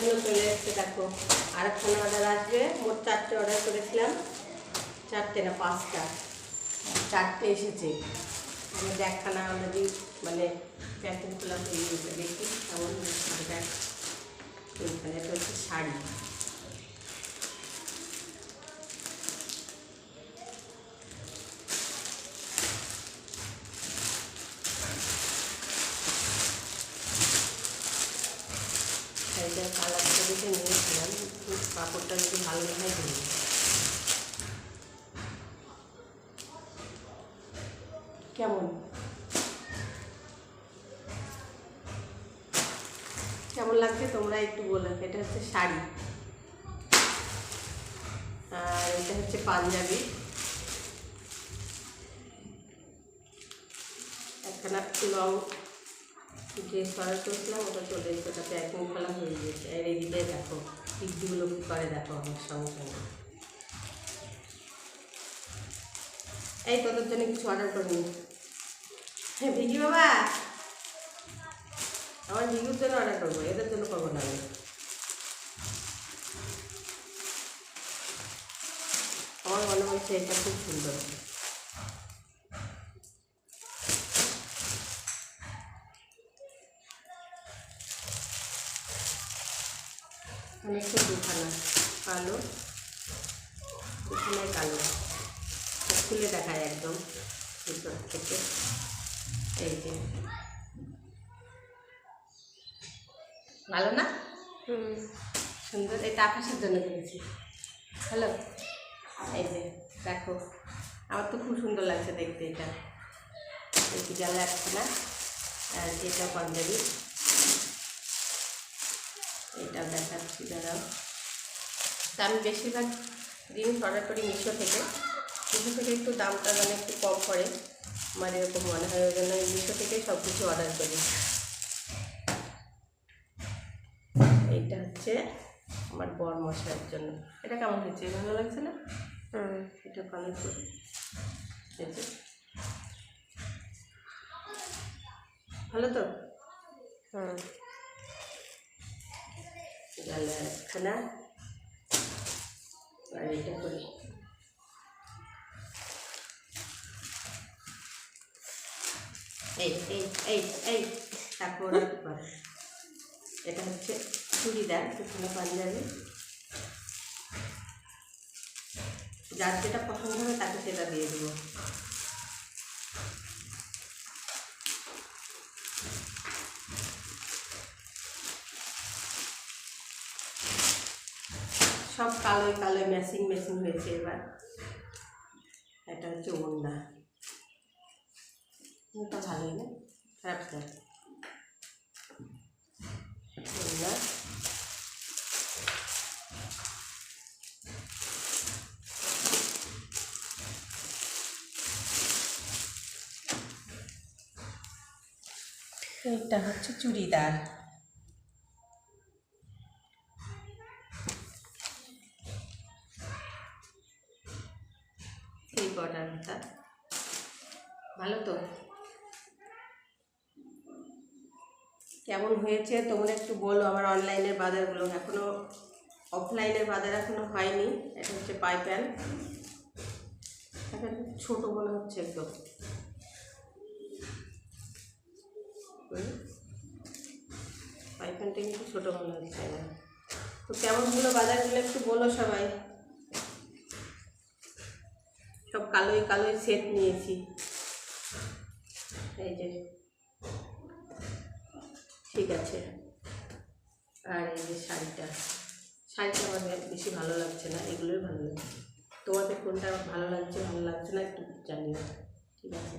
অর্ডারগুলো চলে এসছে, দেখো। আর একখানা অর্ডার আসবে। মোট চারটে অর্ডার করেছিলাম। চারটে না, পাঁচটা। চারটে এসেছে। আমি একখানা অলরেডি মানে প্যাকিং খোলা দেখি এইখানে এটা হচ্ছে শাড়ি। শাড়িটার কালারটা দেখে নিয়েছিলাম, কাপড়টা যদি ভালো দেখায় দিই কেমন? কেমন লাগছে তোমরা একটু বলো, এটা হচ্ছে শাড়ি। আর এটা হচ্ছে পাঞ্জাবি। একখানা লং ড্রেস অর্ডার করেছিলাম, ওটা চলে এসেছে ওটা প্যাকিং খোলা হয়ে গিয়েছে। আর এইদিকে দেখো টিকটিগুলো কী করে দেখো, আমার সঙ্গে সঙ্গে। এই তোদের জন্য কিছু অর্ডার করিনি। হ্যাঁ ভিকি বাবা! আমার ভিগুর জন্য অর্ডার করব, এদের জন্য করব না আমি। আমার মনে হচ্ছে এটা খুব সুন্দর। অনেকটা দুখানা। কালো দুখানায় কালো। খুলে দেখায় একদম ভিতর থেকে। এই যে। ভালো না? হুম। সুন্দর? এটা আকাশের জন্য কিনেছি হ্যালো? এই যে দেখো। আমার তো খুব সুন্দর লাগছে দেখতে এটা। এই গেল একটা আর এটা পাঞ্জাবি। এটা দেখাচ্ছি দাঁড়াও। তা আমি বেশিরভাগ জিনিস অর্ডার করি মিশো থেকে। মিশো থেকে একটু দামটা মানে একটু কম পড়ে। আমার এরকম মনে হয় ওই জন্য আমি মিশো থেকেই সব কিছু অর্ডার করি। এইটা হচ্ছে আমার বর মশাইয়ের জন্য। এটা কেমন হয়েছে? ভালো লাগছে না? হুম। এটা ভালো করি। ভালো তো? হুম। গেল একখানা আর এটা করি এই এই এই এই তারপর? এটা হচ্ছে চুড়িদার পিছনে পাঞ্জাবি। যার যেটা পছন্দ হবে তাকে সেটা দিয়ে দেবো। সব কালোই কালোই ম্যাচিং ম্যাচিং হয়েছে এবার। এটা হচ্ছে ওন্ডা ওটা ভালোই না? খারাপ ওন্ডা এটা হচ্ছে চুড়িদার। এই বর্ডারটা ভালো তো? কেমন হয়েছে? তোমরা একটু বলো, আমার অনলাইনের বাজারগুলো এখনও, অফলাইনের বাজার এখনও হয়নি। এটা হচ্ছে পাইপ্যান এখন ছোট মনে হচ্ছে একদম। পাইপ্যানটা কিন্তু ছোটো মনে হচ্ছে না। তো কেমন হলো বাজারগুলো একটু বলো সবাই সব কালোই কালোই সেট নিয়েছি। এই যে। ঠিক আছে। আর এই যে শাড়িটা। শাড়িটা আমাদের বেশি ভালো লাগছে না, এগুলোই ভালো লাগছে। তোমাদের কোনটা ভালো লাগছে ভালো লাগছে না একটু জানিও। ঠিক আছে।